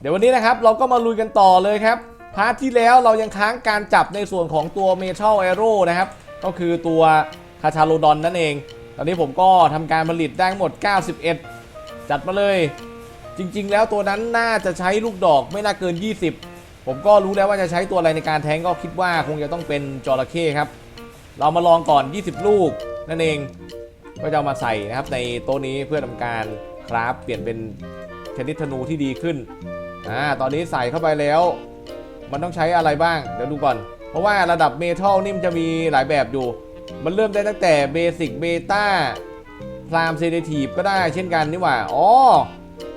เดี๋ยววันนี้นะครับเราก็มาลุยกันต่อเลยครับพาร์ทที่แล้วเรายังค้างการจับในส่วนของตัวเมทัลแอโร่นะครับ ก็คือตัวคาชาโลดอนนั่นเอง ตอนนี้ผมก็ทำการผลิตได้ทั้งหมด 91 จัดมาเลย จริง ๆ แล้วตัวนั้นน่าจะใช้ลูกดอกไม่น่าเกิน 20 ผมก็รู้แล้วว่าจะใช้ตัวอะไรในการแทงก็คิดว่าคงจะต้องเป็นจระเข้ครับ เรามาลองก่อน 20 ลูกนั่นเอง ก็จะามาใส่นะครับในโต๊ะนี้เพื่อทำการคราฟเปลี่ยนเป็นชนิดธนูที่ดีขึ้น อ่าตอนนี้ใส่เข้าไปแล้ว มันต้องใช้อะไรบ้างเดี๋ยวดูก่อน เพราะว่าระดับเมทัลนี่มันจะมีหลายแบบอยู่ มันเริ่มได้ตั้งแต่เบสิกเบต้าพรามเซเดทีฟก็ได้เช่นกันนี่หว่าอ๋อ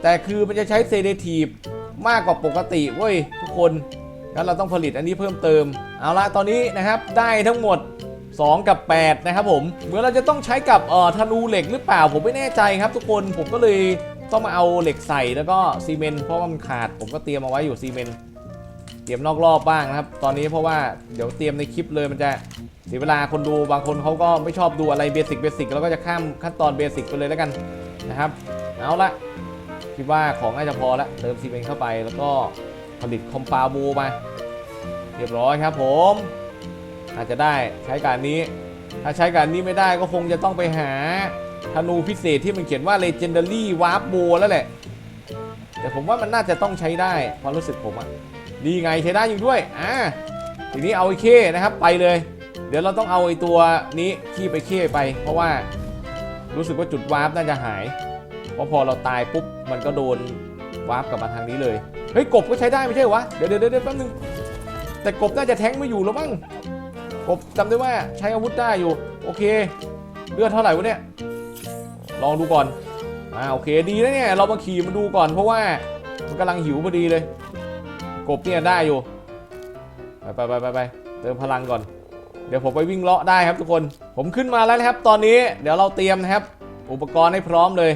แต่คือมันจะใช้เซเดทีฟมากกว่าปกติเว้ยทุกคนงั้นเราต้องผลิตอันนี้เพิ่มเติม เอาละตอนนี้นะครับได้ทั้งหมด 2 กับ 8 นะครับผมเหมือนเราจะต้องใช้กับเอ่อธนูเหล็กหรือเปล่าผมไม่แน่ใจครับทุกคนผมก็เลย ต้องมาเอาเหล็กใส่แล้วก็ซีเมนต์เพราะว่ามันขาดผมก็เตรียมเอาไว้อยู่ซีเมนต์เตรียมนอกรอบบ้างนะครับ ตอนนี้เพราะว่าเดี๋ยวเตรียมในคลิปเลยมันจะเสียเวลาคนดูบางคนเขาก็ไม่ชอบดูอะไรเบสิกเบสิกแล้วก็จะข้ามขั้นตอนเบสิกไปเลยแล้วกันนะครับเอาละคิดว่าของน่าจะพอละเติมซีเมนต์เข้าไปแล้วก็ผลิตคอมปาโบมาเรียบร้อยครับผม อาจจะได้ใช้การนี้ ถ้าใช้การนี้ไม่ได้ก็คงจะต้องไปหา ธนูพิเศษที่มันเขียนว่า Legendary Warp Bow แล้วแหละ แต่ผมว่ามันน่าจะต้องใช้ได้ความรู้สึกผมอะดีไงใช้ได้อยู่ด้วย อ่า ทีนี้เอาไอ้เข้นะครับไปเลย เดี๋ยวเราต้องเอาไอ้ตัวนี้ขี้ไปเข้ไป เพราะว่ารู้สึกว่าจุดวาร์ปน่าจะหาย เพราะพอเราตายปุ๊บมันก็โดนวาร์ปกลับมาทางนี้เลย เฮ้ยกบก็ใช้ได้ไม่ใช่เหรอวะ เดี๋ยวเดี๋ยวเดี๋ยวแป๊บนึง แต่กบน่าจะแทงไม่อยู่แล้วมั้ง กบจำได้ว่าใช้อาวุธได้อยู่ โอเค เลือดเท่าไหร่วะเนี่ย ลองดูก่อนอ่าโอเคดีนะเนี่ยเรามาขี่มันดูก่อน เพราะว่ามันกำลังหิวพอดีเลย กบเนี่ยได้อยู่ ไปไปไปไปไปเติมพลังก่อน เดี๋ยวผมไปวิ่งเลาะได้ครับทุกคน ผมขึ้นมาแล้วนะครับ ตอนนี้เดี๋ยวเราเตรียมนะครับ อุปกรณ์ให้พร้อมเลย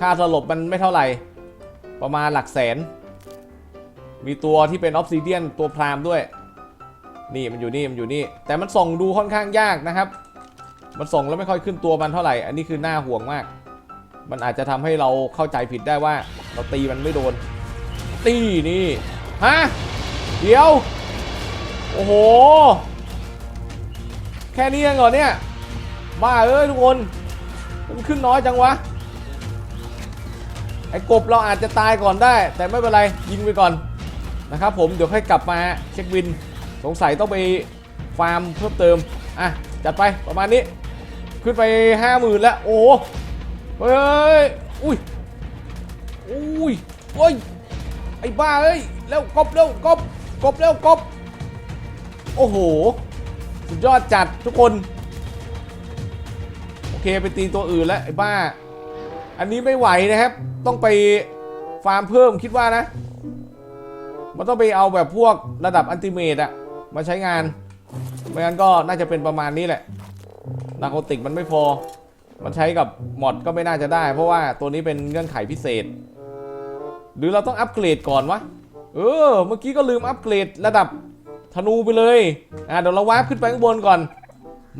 ค่าสลบมันไม่เท่าไหร่ ประมาณหลักแสน มีตัวที่เป็นออฟซิเดียนตัวพรามด้วย นี่มันอยู่นี่มันอยู่นี่ แต่มันส่องดูค่อนข้างยากนะครับ มันส่งแล้วไม่ค่อยขึ้นตัวมันเท่าไหร่ อันนี้คือหน้าห่วงมาก มันอาจจะทำให้เราเข้าใจผิดได้ว่า เราตีมันไม่โดน ตีนี่ ฮะ เดี๋ยว โอ้โห แค่นี้เองเหรอเนี่ย บ้าเอ้ยทุกคน มันขึ้นน้อยจังวะ ไอ้กบเราอาจจะตายก่อนได้ แต่ไม่เป็นไร ยิงไปก่อนนะครับผม เดี๋ยวค่อยกลับมาเช็คบิน สงสัยต้องไปฟาร์มเพิ่มเติม อะ จัดไปประมาณนี้ ขึ้นไปห้าหมื่นแล้ว โอ้เฮ้ย อุ้ย อุ้ยโอ้ย ไอ้บ้าเอ้ยเร็วกบเร็วกบกบเร็วกบ โอ้โห สุดยอดจัดทุกคน โอเคไปตีตัวอื่นแล้วไอ้บ้า อันนี้ไม่ไหวนะครับ ต้องไปฟาร์มเพิ่มคิดว่านะ มันต้องไปเอาแบบพวกระดับอันติเมตอะมาใช้งาน ไม่งั้นก็น่าจะเป็นประมาณนี้แหละนาโคติกมันไม่พอ มันใช้กับมอดก็ไม่น่าจะได้ เพราะว่าตัวนี้เป็นเงื่อนไขพิเศษ หรือเราต้องอัปเกรดก่อนวะ เออ เมื่อกี้ก็ลืมอัปเกรดระดับธนูไปเลย อ่าเดี๋ยวเราวาร์ปขึ้นไปข้างบนก่อน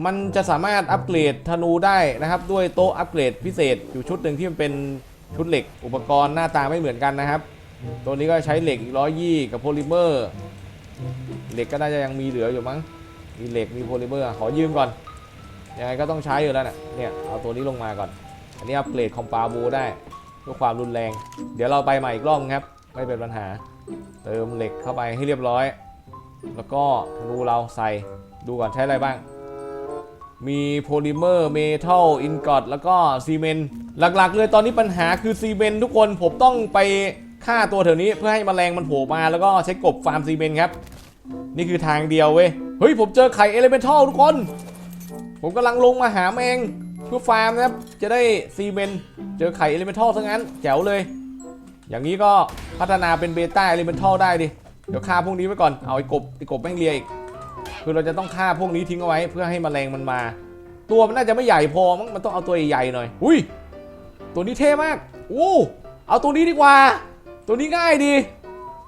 มันจะสามารถอัปเกรดธนูได้นะครับ ด้วยโต๊ะอัปเกรดพิเศษอยู่ชุดหนึ่งที่มันเป็นชุดเหล็ก อุปกรณ์หน้าตาไม่เหมือนกันนะครับ ตัวนี้ก็ใช้เหล็กร้อยยี่กับโพลิเมอร์ เหล็กก็น่าจะยังมีเหลืออยู่มั้ง มีเหล็กมีโพลิเมอร์ขอยืมก่อนยังไงก็ต้องใช้อยู่แล้วนะเนี่ยเอาตัวนี้ลงมาก่อน อันนี้อัปเกรดคอมปาบูได้เพื่อความรุนแรง เดี๋ยวเราไปใหม่อีกรอบครับ ไม่เป็นปัญหา เติมเหล็กเข้าไปให้เรียบร้อย แล้วก็ธนูเราใส่ดูก่อนใช้อะไรบ้าง มีโพลิเมอร์เมทัลอินกอตแล้วก็ซีเมนต์หลักๆ เลยตอนนี้ปัญหาคือซีเมนต์ทุกคนผมต้องไปฆ่าตัวแถวนี้เพื่อให้แมลงมันโผล่มาแล้วก็ใช้กบฟาร์มซีเมนต์ครับ นี่คือทางเดียวเว้ย เฮ้ยผมเจอไข่เอเลเมนทัลทุกคน ผมกำลังลงมาหาแมงเพื่อฟาร์มนะครับ จะได้ซีเมนเจอไข่เอเลเมนทัลซะงั้นแจ๋วเลย อย่างนี้ก็พัฒนาเป็นเบต้าเอเลเมนทัลได้ดิ เดี๋ยวฆ่าพวกนี้ไว้ก่อน เอาไอ้กบไอ้กบแม่งเลียอีก คือเราจะต้องฆ่าพวกนี้ทิ้งเอาไว้เพื่อให้แมลงมันมา ตัวมันน่าจะไม่ใหญ่พอมั้งมันต้องเอาตัวใหญ่ๆหน่อย อุ้ย ตัวนี้เท่มาก โอ้เอาตัวนี้ดีกว่า ตัวนี้ง่ายดี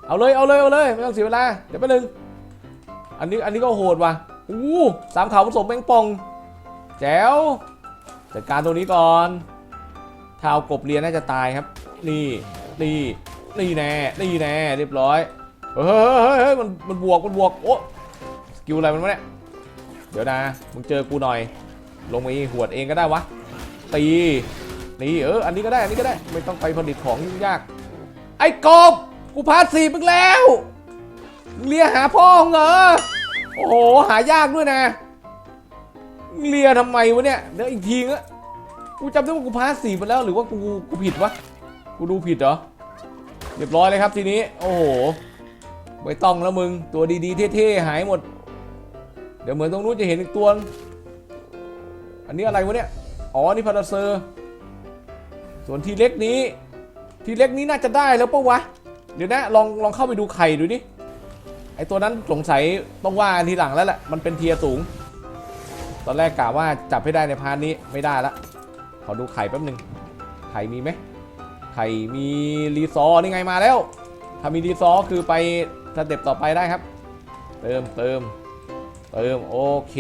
เอาเลยเอาเลยเอาเลยไม่ต้องเสียเวลา เดี๋ยวแป๊บนึง อันนี้อันนี้ก็โหดว่ะอู้สามขาวผสมแมงป่อง แจ๋วจัดการตัวนี้ก่อน ถ้าเอากบเรียนน่าจะตายครับ นี่ นี่ นี่แน่ นี่แน่ เรียบร้อย เฮ้ยเฮ้ยเฮ้ยมัน มันบวก มันบวก โอ้สกิลอะไรมันวะเนี่ย เดี๋ยวนะ มึงเจอกูหน่อย ลงไปหวดเองก็ได้วะ ตี นี่เออ อันนี้ก็ได้ อันนี้ก็ได้ ไม่ต้องไปผลิตของยุ่งยาก ไอ้กบ กูพาสีมึงแล้ว เลียหาพ่อมึงเหรอ โอ้โห หายากด้วยนะ เลียทำไมวะเนี่ยเดี๋ยวอีกทีอะกูจำได้ว่ากูพาสีไปแล้วหรือว่ากูกูผิดวะ กูดูผิดเหรอ เรียบร้อยเลยครับทีนี้ โอ้โหไม่ต้องแล้วมึง ตัวดีๆเท่ๆหายหมด เดี๋ยวเหมือนตรงนู้นจะเห็นอีกตัว อันนี้อะไรวะเนี่ย อ๋อ นี่พาราเซอร์ ส่วนทีเล็กนี้ ทีเล็กนี้น่าจะได้แล้วปะวะ เดี๋ยวนะ ลองลองเข้าไปดูไข่ดูดิ ไอตัวนั้นสงสัยต้องว่ากันทีหลังแล้วแหละ มันเป็นเทียสูง ตอนแรกกะว่าจับให้ได้ในพาร์ทนี้ไม่ได้ละ ขอดูไข่แป๊บหนึ่งไข่มีไหมไข่มีรีซอนี่ไงมาแล้ว ถ้ามีรีซอคือไปสเต็ปต่อไปได้ครับ เติมเติมเติมโอเค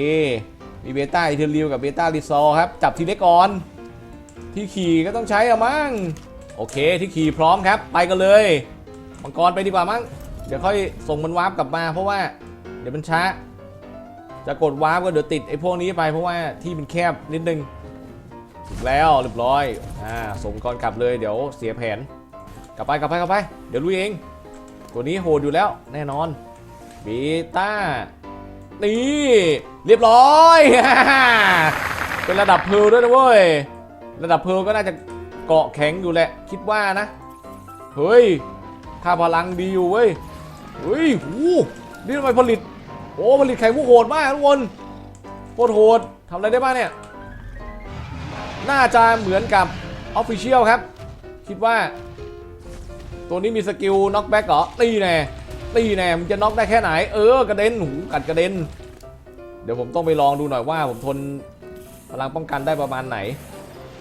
มีเบต้าอีเทอริวกับเบต้าลิซอครับ จับทีเล็กก่อน ที่ขี่ก็ต้องใช้อะมั้ง โอเคที่ขี่พร้อมครับ ไปกันเลย มังกรไปดีกว่ามั้ง เดี๋ยวค่อยส่งมันวาร์ปกลับมาเพราะว่าเดี๋ยวมันช้า จะกดวาร์ปก็เดี๋ยวติดไอ้พวกนี้ไปเพราะว่าที่มันแคบนิดนึงถึงแล้วเรียบร้อยอ่าส่งก่อนกลับเลยเดี๋ยวเสียแผน กลับไปกลับไปกลับไป เดี๋ยวลุยเอง ตัวนี้โหดอยู่แล้วแน่นอนเบต้านี่เรียบร้อยเป็นระดับเพลด้วยนะเว้ยระดับเพลก็น่าจะเกาะแข็งอยู่แหละ คิดว่านะ เฮ้ยค่าพลังดีอยู่เว้ย เฮ้ยหูนี่ทำไมผลิต โอ้ ผลิตไข่มุกโหดมากทุกคนโคตรโหดทำอะไรได้บ้างเนี่ย น่าจะเหมือนกับออฟฟิเชียลครับ คิดว่า ตัวนี้มีสกิลน็อกแบ็กเหรอ ตีแน่ ตีแน่ มันจะน็อกได้แค่ไหน เออ กระเด็น หูกัดกระเด็น เดี๋ยวผมต้องไปลองดูหน่อยว่า ผมทนพลังป้องกันได้ประมาณไหน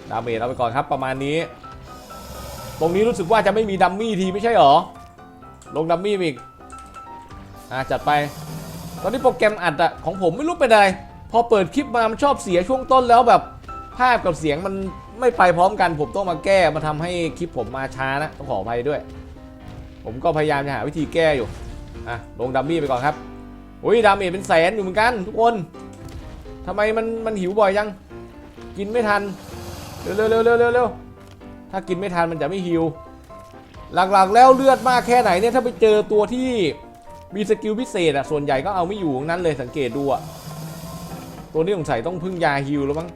ดาเมจเอาไปก่อนครับ ประมาณนี้ ตรงนี้รู้สึกว่าจะไม่มีดัมมี่ทีไม่ใช่หรอ ลงดัมมี่อีก อะจัดไป ตอนนี้โปรแกรมอัดอะของผมไม่รู้เป็นอะไร พอเปิดคลิปมามันชอบเสียช่วงต้นแล้วแบบภาพกับเสียงมันไม่ไปพร้อมกัน ผมต้องมาแก้มาทำให้คลิปผมมาช้านะต้องขออภัยด้วย ผมก็พยายามจะหาวิธีแก้อยู่อะลงดัมมี่ไปก่อนครับอุ้ยดาเมจเป็นแสนอยู่เหมือนกัน ทุกคนทำไมมันมันหิวบ่อยยัง กินไม่ทัน เร็วเร็วเร็วเร็วเร็วเร็วถ้ากินไม่ทันมันจะไม่หิว หลักๆแล้วเลือดมากแค่ไหนเนี่ยถ้าไปเจอตัวที่ มีสกิลพิเศษอะส่วนใหญ่ก็เอาไม่อยู่ทั้งนั้นเลยสังเกตดูอะตัวนี้สงสัยต้องพึ่งยาฮิวแล้วมั้ง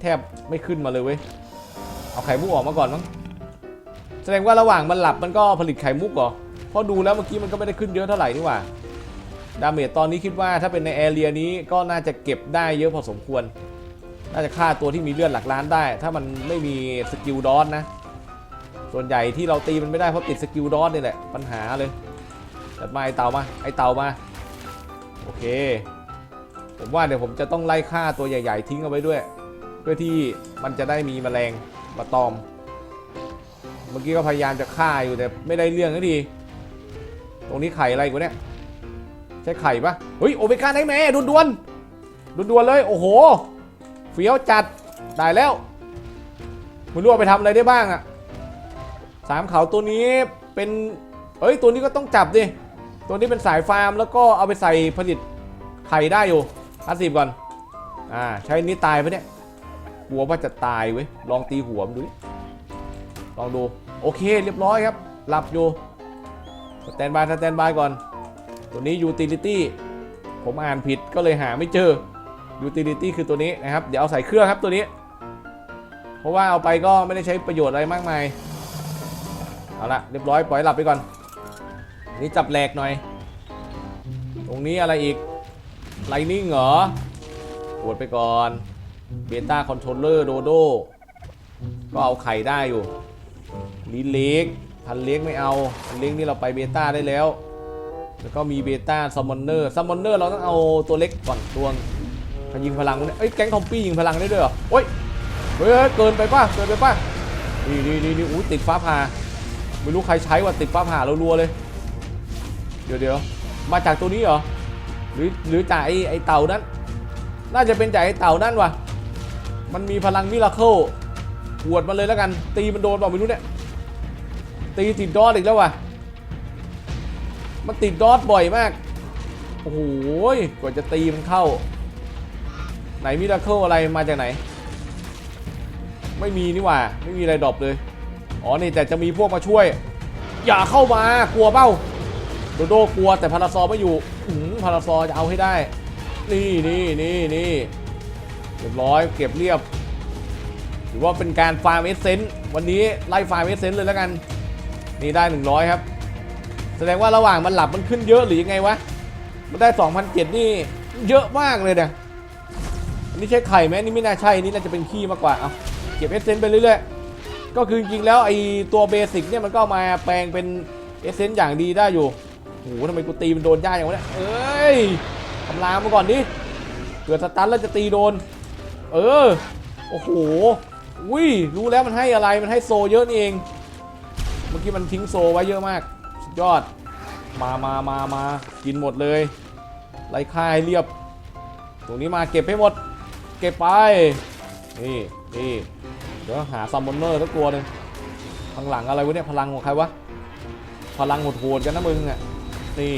แทบไม่ขึ้นมาเลยเว้ยเอาไข่มุกออกมาก่อนมั้งแสดงว่าระหว่างมันหลับมันก็ผลิตไข่มุกเหรอเพราะดูแล้วเมื่อกี้มันก็ไม่ได้ขึ้นเยอะเท่าไหร่นี่หว่าดาเมจตอนนี้คิดว่าถ้าเป็นในแอเรียนี้ก็น่าจะเก็บได้เยอะพอสมควร น่าจะฆ่าตัวที่มีเลือดหลักล้านได้ ถ้ามันไม่มีสกิลดอสนะ ส่วนใหญ่ที่เราตีมันไม่ได้เพราะติดสกิลดอสนี่แหละปัญหาเลย จัดมาไอเต่ามาไอเต่ามาโอเค ผมว่าเดี๋ยวผมจะต้องไล่ฆ่าตัวใหญ่ ๆ ทิ้งเอาไว้ด้วย เพื่อที่มันจะได้มีแมลงมาตอม เมื่อกี้ก็พยายามจะฆ่าอยู่แต่ไม่ได้เรื่องสักทีตรงนี้ไข่อะไรกูเนี่ยใช่ไข่ปะเฮ้ยโอเมก้าไนแม่ดวนดวนดวนดวนๆเลยโอ้โหเฟี้ยวจัดได้แล้วไม่รู้เอาไปทำอะไรได้บ้างอะสามเขาตัวนี้เป็นเอ้ยตัวนี้ก็ต้องจับดิ ตัวนี้เป็นสายฟาร์มแล้วก็เอาไปใส่ผลิตไข่ได้อยู่ห้าสิบก่อน อ่า ใช้นี้ตายไปเนี่ยกลัวว่าจะตายเว้ย ลองตีหัวมันดูลองดู โอเค เรียบร้อยครับ หลับอยู่ สแตนบาย สแตนบายก่อน ตัวนี้ utility ผมอ่านผิดก็เลยหาไม่เจอ utility คือตัวนี้นะครับ เดี๋ยวเอาใส่เครื่องครับตัวนี้ เพราะว่าเอาไปก็ไม่ได้ใช้ประโยชน์อะไรมากมาย เอาละเรียบร้อย ปล่อยหลับไปก่อน นี่จับแหลกหน่อย ตรงนี้อะไรอีก Lightning เหรอปวดไปก่อนเบต้าคอนโทรลเลอร์โดโดก็เอาไข่ได้อยู่ลีเล็กพันเล็กไม่เอาพันเล็กนี่เราไปเบต้าได้แล้ว แล้วก็มีเบต้าซัมมอนเนอร์ซัมมอนเนอร์เราต้องเอาตัวเล็กก่อนตัวพยิงพลังเนี่ยเอ้ยแก๊งทอมปี้ยิงพลังได้ด้วยเหรอโอ้ยเฮ้ยเฮ้ยเกินไปป่ะเกินไปป่ะนี่นี่นี่นี่อู้ติดฟ้าผ่าไม่รู้ใครใช้ว่าติดฟ้าผ่าเรารัวเลย ดี๋ยวเดี๋ยวมาจากตัวนี้เหรอ หรือหรือจากไอไอเต่านั้น น่าจะเป็นจากไอเต่านั่นว่ะมันมีพลังมิราเคิลหวดมันเลยแล้วกัน ตีมันโดนเปล่าไม่รู้เนี่ย ตีติดดอทอีกแล้วว่ะมันติดดอทบ่อยมาก โอ้โหกว่าจะตีมันเข้า ไหนมิราเคิลอะไรมาจากไหน ไม่มีนี่หว่า ไม่มีอะไรดรอปเลย อ๋อ นี่แต่จะมีพวกมาช่วย อย่าเข้ามา กลัวเป้า ดโดกลัวแต่พาราซอไม่อยู่อืมพาราซอจะเอาให้ได้ นี่นี่นี่นี่เรียบร้อยเก็บเรียบถือว่าเป็นการฟาร์มเอเซนต์วันนี้ไล่ฟาร์มเอเซนต์เลยแล้วกัน นี่ได้ 100 ครับ แสดงว่าระหว่างมันหลับมันขึ้นเยอะหรือยังไงวะ มันได้2,007นี่เยอะมากเลยเนี่ยอันนี้ใช่ไข่ไหมนี่ไม่น่าใช่นี่น่าจะเป็นขี้มากกว่าเอาเก็บเอเซนต์ไปเรื่อยๆก็คือจริงๆแล้วไอตัวเบสิกเนี่ยมันก็มาแปลงเป็นเอเซนต์อย่างดีได้อยู่ โหทำไมกูตีมันโดนยากอย่างวะเนี่ยเอ้ยทำลายมาก่อนดิเกิดสตันแล้วจะตีโดน เออ โอ้โหอุ้ยรู้แล้วมันให้อะไรมันให้โซเยอะนี่เอง เมื่อกี้มันทิ้งโซไว้เยอะมากสุดยอด มามามามากินหมดเลยไล่ค่ายเรียบ ตรงนี้มาเก็บให้หมด เก็บไป นี่นี่เดี๋ยวหาซัมมอนเนอร์สักตัวหนึ่งข้างหลังอะไรวะเนี่ยพลังของใครวะ พลังโหดๆกันนะมึงอะ นี่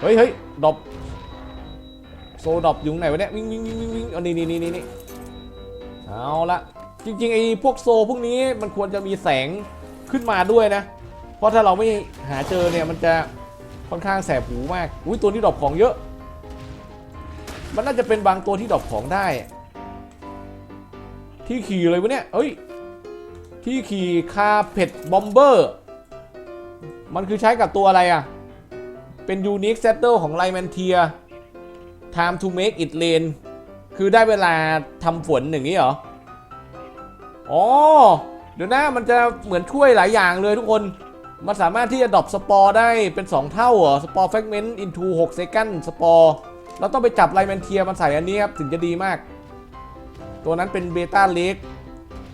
เฮ้ยเฮ้ยดอปโซดอปอยู่ไหนวะเนี่ยวิ่งวิ่งวิ่งวิ่งวิ่งอานี่นี่นี่นี่เอาละจริงๆไอ้พวกโซพวกนี้มันควรจะมีแสงขึ้นมาด้วยนะ เพราะถ้าเราไม่หาเจอเนี่ยมันจะค่อนข้างแสบหูมากอุ้ยตัวนี้ดรอปของเยอะ มันน่าจะเป็นบางตัวที่ดรอปของได้ ที่ขี่เลยวะเนี่ยเอ้ยที่ขี่คาเพ็ดบอมเบอร์ มันคือใช้กับตัวอะไรอะ่ะ เป็นยูนิคเซตเตอร์ของไลแมนเทีย time to make it rain คือได้เวลาทำฝนอย่างนี้เหรอ อ๋อ เดี๋ยวนะมันจะเหมือนช่วยหลายอย่างเลยทุกคน มันสามารถที่จะดรอปสปอร์ได้เป็น 2 เท่าเหรอ สปอร์แฟกเมนต์ into 6 second สปอร์เราต้องไปจับไลแมนเทียมันใส่อันนี้ครับ ถึงจะดีมาก ตัวนั้นเป็นเบต้าเล็ก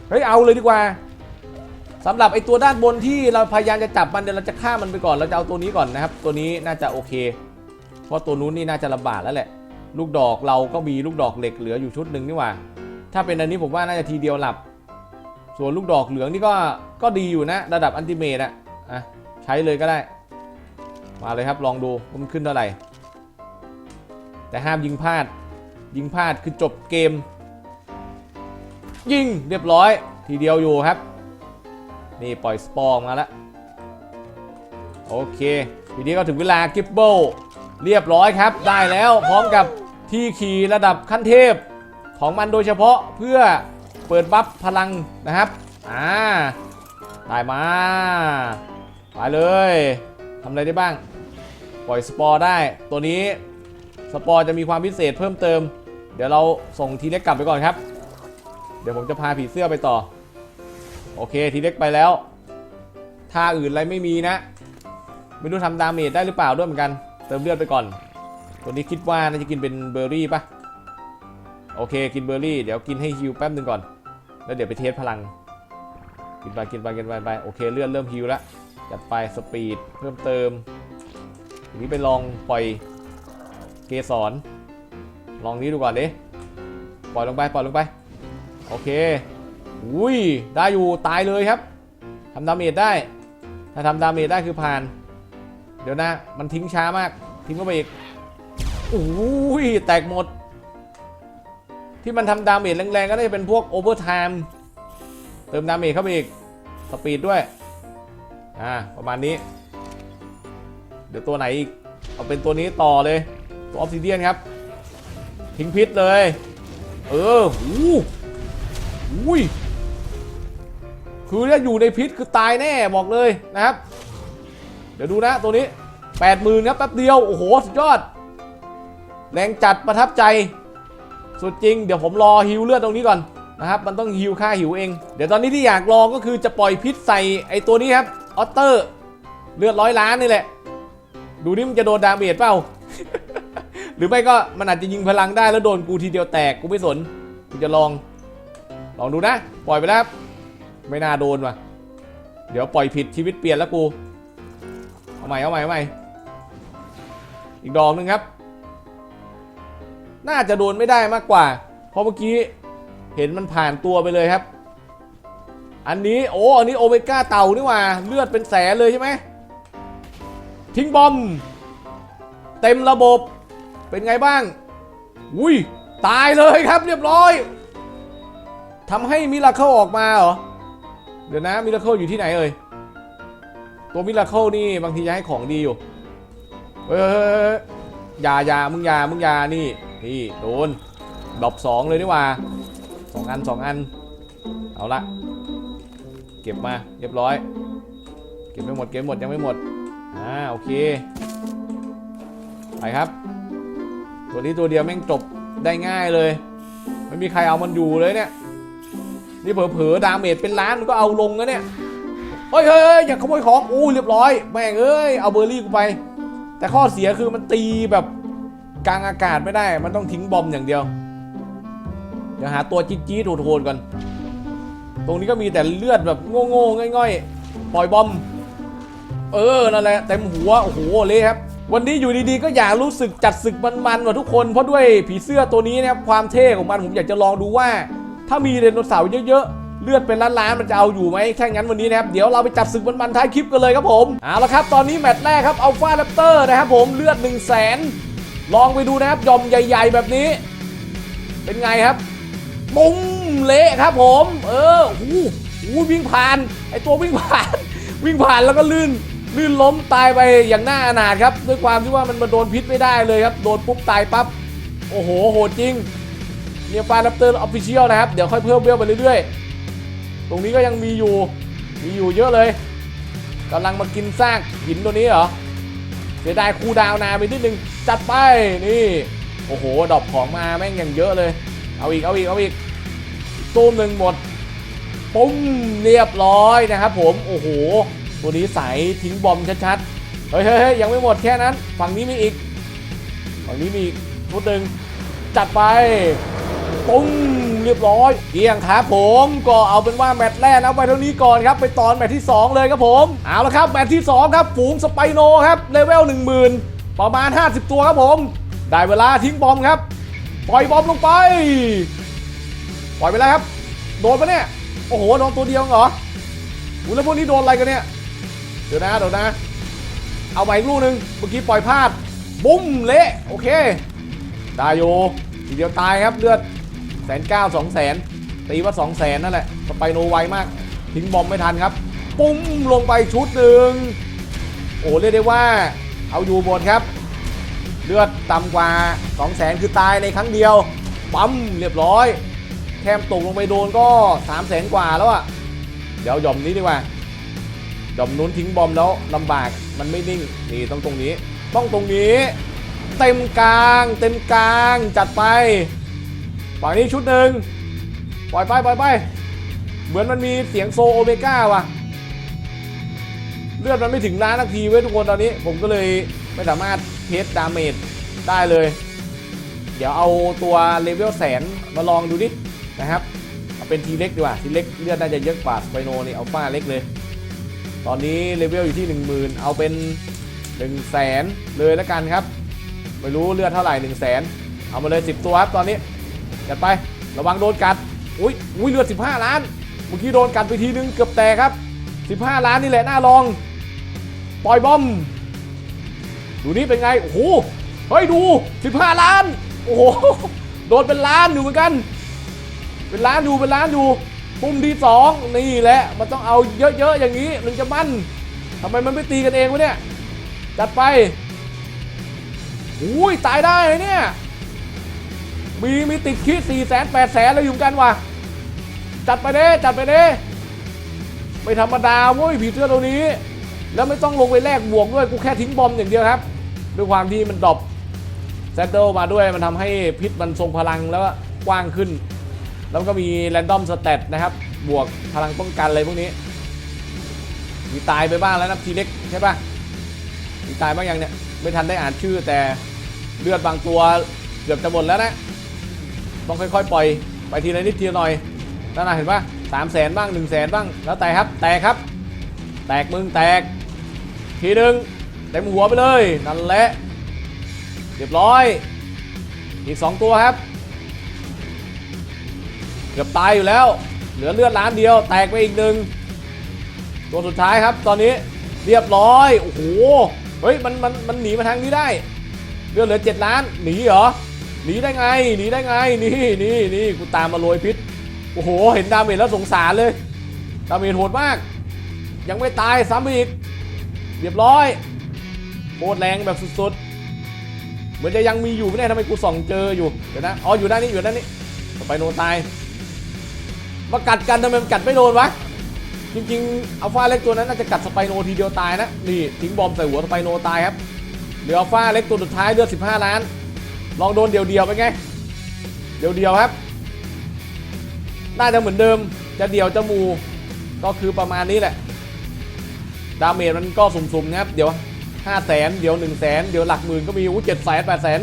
เฮ้ย เอาเลยดีกว่า สำหรับไอตัวด้านบนที่เราพยายามจะจับมันเดี๋ยวเราจะฆ่ามันไปก่อนเราจะเอาตัวนี้ก่อนนะครับ ตัวนี้น่าจะโอเค เพราะตัวนู้นนี่น่าจะลำบากแล้วแหละ ลูกดอกเราก็มีลูกดอกเหล็กเหลืออยู่ชุดหนึ่งนี่หว่า ถ้าเป็นอันนี้ผมว่าน่าจะทีเดียวหลับ ส่วนลูกดอกเหลืองนี่ก็ก็ดีอยู่นะ ระดับอันติเมตอะอะใช้เลยก็ได้ มาเลยครับลองดูมันขึ้นเท่าไหร่ แต่ห้ามยิงพลาด ยิงพลาดคือจบเกม ยิงเรียบร้อย ทีเดียวอยู่ครับ นี่ปล่อยสปอร์มาแล้ว โอเค ทีนี้ก็ถึงเวลากิฟเบิลเรียบร้อยครับ ได้แล้วพร้อมกับที่ขี่ระดับขั้นเทพของมันโดยเฉพาะเพื่อเปิดบัฟพลังนะครับ อ่า ได้มา ไปเลยทำอะไรได้บ้าง ปล่อยสปอร์ได้ ตัวนี้สปอร์จะมีความพิเศษเพิ่มเติม เดี๋ยวเราส่งทีเล็กกลับไปก่อนครับ เดี๋ยวผมจะพาผีเสื้อไปต่อ โอเคทีเล็กไปแล้วท่าอื่นอะไรไม่มีนะ ไม่รู้ทำดาเมจได้หรือเปล่าด้วยเหมือนกัน เติมเลือดไปก่อน ตัวนี้คิดว่าน่าจะกินเป็นเบอร์รี่ปะโอเคกินเบอร์รี่ เดี๋ยวกินให้ฮิวแป๊บหนึงก่อน แล้วเดี๋ยวไปเทสพลัง กินไปกินไปกินไปไปโอเคเลือดเริ่มฮิวแล้วจัดไปสปีดเพิ่มเติมทีนี้ไปลองปล่อยเกสรลองนี้ดูก่อนดิปล่อยลงไปปล่อยลงไป โอเค อุ้ยได้อยู่ตายเลยครับทำดาเมจได้ ถ้าทำดาเมจได้คือผ่าน เดี๋ยวนะ มันทิ้งช้ามาก ทิ้งเข้าไปอีกอุ้ยแตกหมด ที่มันทำดาเมจแรงๆก็น่าจะเป็นพวกโอเวอร์ไทม์เติมดาเมจเข้าไปอีก สปีดด้วย อ่า ประมาณนี้ เดี๋ยวตัวไหนอีก เอาเป็นตัวนี้ต่อเลย ตัวออฟซิเดียนครับ ทิ้งพิษเลย เออหูอุ้ย คือถ้าอยู่ในพิษคือตายแน่บอกเลยนะครับ เดี๋ยวดูนะตัวนี้8 0 0 0 0ครับแป๊บเดียว โอ้โห สุดยอด แรงจัดประทับใจ สุดจริง เดี๋ยวผมรอฮิวเลือดตรงนี้ก่อนนะครับ มันต้องฮิวค่าหิวเอง เดี๋ยวตอนนี้ที่อยากลองก็คือจะปล่อยพิษใส่ไอตัวนี้ครับ ออตเตอร์ เลือดร้อยล้านนี่แหละ ดูนี่มันจะโดนดาเมจเปล่า หรือไม่ก็มันอาจจะยิงพลังได้แล้วโดนกูทีเดียวแตก กูไม่สน กูจะลอง ลองดูนะ ปล่อยไปแล้วครับ ไม่น่าโดนว่ะ เดี๋ยวปล่อยผิดชีวิตเปลี่ยนแล้วกู เอาใหม่เอาใหม่เอาใหม่ อีกดอกหนึ่งครับ น่าจะโดนไม่ได้มากกว่า เพราะเมื่อกี้เห็นมันผ่านตัวไปเลยครับ อันนี้โอ้อันนี้โอเมก้าเต่านี่ว่าเลือดเป็นแสนเลยใช่ไหมทิ้งบอม เต็มระบบเป็นไงบ้าง อุ้ยตายเลยครับเรียบร้อยทำให้มิราเคิลออกมาเหรอ เดี๋ยวนะมิราเคิลอยู่ที่ไหนเอ่ย ตัวมิราเคิลนี่บางทีจะให้ของดีอยู่ เฮ้ยเฮ้ยเฮ้ยเฮ้ยยายามึงยามึงยานี่ นี่โดนดอปสองเลยนี่ว่าสองอันสองอัน เอาละ เก็บมาเรียบร้อย เก็บไม่หมดเก็บหมดยังไม่หมด อ่าโอเค ไปครับ ตัวนี้ตัวเดียวแม่งจบได้ง่ายเลย ไม่มีใครเอามันอยู่เลยเนี่ย นี่เผลอๆดาเมจเป็นล้านมันก็เอาลงนะเนี่ยเฮ้ยเฮ้ยอย่าขโมยของอู้เรียบร้อยแม่งเอ้ยเอาเบอร์รี่กูไป แต่ข้อเสียคือมันตีแบบกลางอากาศไม่ได้ มันต้องทิ้งบอมอย่างเดียวเดี๋ยวหาตัวจี๊ดจี๊ดโหดๆก่อน ตรงนี้ก็มีแต่เลือดแบบโง่ๆง่อยๆ ปล่อยบอม เออ นั่นแหละเต็มหัว โอ้โหเละครับ วันนี้อยู่ดีๆ ก็อยากรู้สึกจัดศึกมันๆว่ะทุกคน เพราะด้วยผีเสื้อตัวนี้นะครับความเท่ของมันผมอยากจะลองดูว่า ถ้ามีไดโนเสาร์เยอะๆ เลือดเป็นล้านๆ มันจะเอาอยู่ไหมแค่งั้นวันนี้นะครับ เดี๋ยวเราไปจัดศึกมันๆท้ายคลิปกันเลยครับผมเอาละครับ ตอนนี้แมตช์แรกครับอัลฟาแรปเตอร์นะครับผมเลือด 1 0 0 0 0แสนลองไปดูนะครับยอมใหญ่ ๆ แบบนี้ เป็นไงครับปุ้งเละครับผม เออโอ้โหโอ้โหวิ่งผ่าน ไอตัววิ่งผ่าน วิ่งผ่านแล้วก็ลื่นลื่นล้มตายไปอย่างน่าอนาถครับ ด้วยความที่ว่ามันมาโดนพิษไม่ได้เลยครับ โดนปุ๊บตายปั๊บ โอ้โห โหดจริง เนี่ยฟารับเตอร์ออฟฟิเชียลนะครับ เดี๋ยวค่อยเพิ่มเวลไปเรื่อยๆ ตรงนี้ก็ยังมีอยู่ มีอยู่เยอะเลยกำลังมากินซากหินตัวนี้เหรอ เสียดายคูดาวนาไปนิดนึง จัดไป นี่ โอ้โหดรอปของมาแม่งอย่างเยอะเลย เอาอีก เอาอีก เอาอีกตูมหนึ่งหมด ปุ้มเรียบร้อยนะครับผม โอ้โห ตัวนี้ใสทิ้งบอมชัดๆ เฮ้ยเฮ้ยเฮ้ยยังไม่หมดแค่นั้น ฝั่งนี้มีอีก ฝั่งนี้มีอีกชุดหนึ่งจัดไป ปุ้งเรียบร้อยเกียงครับผมก็เอาเป็นว่าแมตช์แรกเอาไปเท่านี้ก่อนครับ ไปตอนแมตช์ที่ 2 เลยครับผมเอาละครับแมตช์ที่ 2 ครับฝูงสไปโนครับเลเวล10,000 ประมาณ 50 ตัวครับผม ได้เวลาทิ้งบอมครับ ปล่อยบอมลงไป ปล่อยไปแล้วครับ โดนปะเนี่ย โอ้โหโดนตัวเดียวเหรออุ้ยแล้วพวกนี้โดนอะไรกันเนี่ยเดี๋ยวนะเดี๋ยวนะ เอาใหม่อีกลูกหนึ่งเมื่อกี้ปล่อยพลาดบุ้มเละโอเคได้อยู่ทีเดียวตายครับเลือด แสนเก้าสองแสนตีว่าสองแสนนั่นแหละสไปโนไวมาก ทิ้งบอมไม่ทันครับ ปุ้มลงไปชุดหนึ่งโอ้เรียกได้ว่า เอาอยู่หมดครับ เลือดต่ำกว่า2 0 0แสนคือตายในครั้งเดียว ปั๊มเรียบร้อย แคมตกลงไปโดนก็3 0 0แสนกว่าแล้วอะเดี๋ยวหย่อมนี้ดีกว่าหย่อมนู้นทิ้งบอมแล้วลำบากมันไม่นิ่งนี่ต้องตรงนี้ ต้องตรงนี้ เต็มกลาง เต็มกลางจัดไป ฝั่งนี้ชุดหนึ่งปล่อยไปปล่อยไป เหมือนมันมีเสียงโซโอเมก้าว่ะ เลือดมันไม่ถึงล้านนาทีเว้ยทุกคนตอนนี้ ผมก็เลยไม่สามารถเทสดาเมจได้เลย เดี๋ยวเอาตัวเลเวลแสนมาลองดูดินะครับเอาเป็นทีเล็กดีกว่าทีเล็กเลือดน่าจะเยอะกว่าสไปโนนี่เอาป้าเล็กเลย ตอนนี้เลเวลอยู่ที่ 10,000 เอาเป็น1 0 0 0 0แสนเลยแล้วกันครับ ไม่รู้เลือดเท่าไหร่1 0 0 0 0แสนเอามาเลย 10 ตัวครับตอนนี้ จัดไประวังโดนกัดอุ้ยอุ้ยเลือด 15 ล้าน เมื่อกี้โดนกัดไปทีนึงเกือบแตกครับ 15 ล้านนี่แหละน่าลอง ปล่อยบอม ดูนี่เป็นไง โอ้โห เฮ้ยดู 15 ล้าน โอ้โห โดนเป็นล้านอยู่เหมือนกัน เป็นล้านอยู่เป็นล้านอยู่ปุ่มที่สองนี่แหละ มันต้องเอาเยอะๆอย่างนี้มันจะมั่นทำไมมันไม่ตีกันเองวะเนี่ย จัดไปอุ้ยตายได้เลยเนี่ย มีมีติดคิดสี่แสนแปดแสนแล้วอยู่กันว่ะจัดไปเด้จัดไปเด้ไม่ธรรมดาเว้ยผีเสื้อตัวนี้ แล้วไม่ต้องลงไปแลกบวกด้วยกูแค่ทิ้งบอมอย่างเดียวครับ ด้วยความที่มันดรอปแซดเดิลมาด้วยมันทำให้พิษมันทรงพลังแล้วก็กว้างขึ้น แล้วก็มีแรนดอมสเตตนะครับ บวกพลังป้องกันอะไรพวกนี้ มีตายไปบ้างแล้วนะทีเล็กใช่ปะมีตายบ้างยังเนี่ยไม่ทันได้อ่านชื่อแต่เลือดบางตัวเกือบจะหมดแล้วนะ ต้องค่อยๆ ปล่อยไปทีละนิดทีละหน่อยนั่นนะเห็นปะสามแสนบ้างหนึ่งแสนบ้าง แล้วแต่ครับ แตกครับ แตกมึงแตก ทีหนึ่งเต็มหัวไปเลย นั่นแหละ เรียบร้อย อีก 2 ตัวครับ เกือบตายอยู่แล้ว เหลือเลือดล้านเดียว แตกไปอีกหนึ่ง ตัวสุดท้ายครับ ตอนนี้เรียบร้อย โอ้โห เฮ้ย มัน มัน มันหนีมาทางนี้ได้ เลือดเหลือเจ็ดล้าน หนีเหรอ หนีได้ไงหนีได้ไงนี่นี่นี่กูตามมาโรยพิษโอ้โห เห็นดาเมจแล้วสงสารเลยดาเมจโหดมาก ยังไม่ตายซ้ำอีกเรียบร้อยโคตรแรงแบบสุดๆ เหมือนจะยังมีอยู่ไม่แน่ทำไมกูส่องเจออยู่เดี๋ยวนะอ๋ออยู่ด้านนี้อยู่ด้านนี้สไปโนตายมากัดกันทำไมมันกัดไม่โดนวะจริงๆอัลฟาเล็กตัวนั้นน่าจะกัดสไปโนทีเดียวตายนะนี่ทิ้งบอมใส่หัวสไปโนตายครับเหลืออัลฟาเล็กตัวสุดท้ายเลือด15 ล้าน ลองโดนเดียวๆไปไง เดียวๆครับ น่าจะเหมือนเดิม จะเดี่ยวจะมูก็คือประมาณนี้แหละ ดาเมจมันก็สุ่มๆนะครับ เดี๋ยว5 0 0แสนเดี๋ยว1 0 0 0 0แสนเดี๋ยวหลักหมื่นก็มีอู้เจ็ดแสนแปดแสน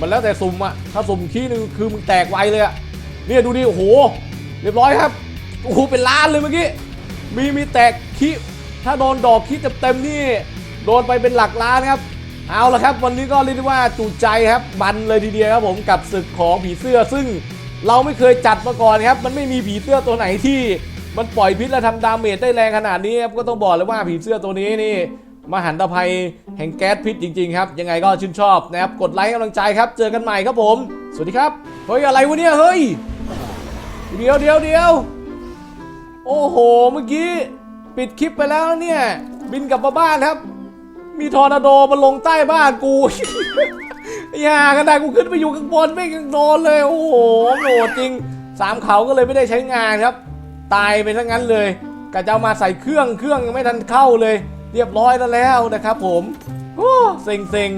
มันแล้วแต่สุ่มอะถ้าสุ่มขี้หนึงคือมึงแตกไวเลยอะเนี่ยดูดิโอ้โห เรียบร้อยครับโอ้โหเป็นล้านเลยเมื่อกี้ มีมีแตกขี้ถ้าโดนดอกขี้เต็มๆนี่ โดนไปเป็นหลักล้านครับ เอาละครับ วันนี้ก็เรียกได้ว่าจุใจครับมันเลยทีเดียวครับผมกับศึกของผีเสื้อ ซึ่งเราไม่เคยจัดมาก่อนครับ มันไม่มีผีเสื้อตัวไหนที่ มันปล่อยพิษและทำดาเมจได้แรงขนาดนี้ครับก็ต้องบอกเลยว่าผีเสื้อตัวนี้นี่มหันตภัยแห่งแก๊สพิษจริงๆครับ ยังไงก็ชื่นชอบนะครับ กดไลค์ให้กำลังใจครับ เจอกันใหม่ครับผม สวัสดีครับ เฮ้ย อะไรวะเนี่ยเฮ้ย เดี๋ยวเดี๋ยวเดี๋ยวโอ้โห เมื่อกี้ ปิดคลิปไปแล้วเนี่ย บินกลับมาบ้านครับ มีทอร์นาโดมาลงใต้บ้านกู อย่ากันได้กูขึ้นไปอยู่ข้างบนไม่ยังโดนเลย โอ้โหโหดจริงสามเขาก็เลยไม่ได้ใช้งานครับ ตายไปทั้งนั้นเลยกะจะเอามาใส่เครื่องเครื่องยังไม่ทันเข้าเลย เรียบร้อยแล้วแล้วนะครับ ผมโอ้เซ็งเซ็ง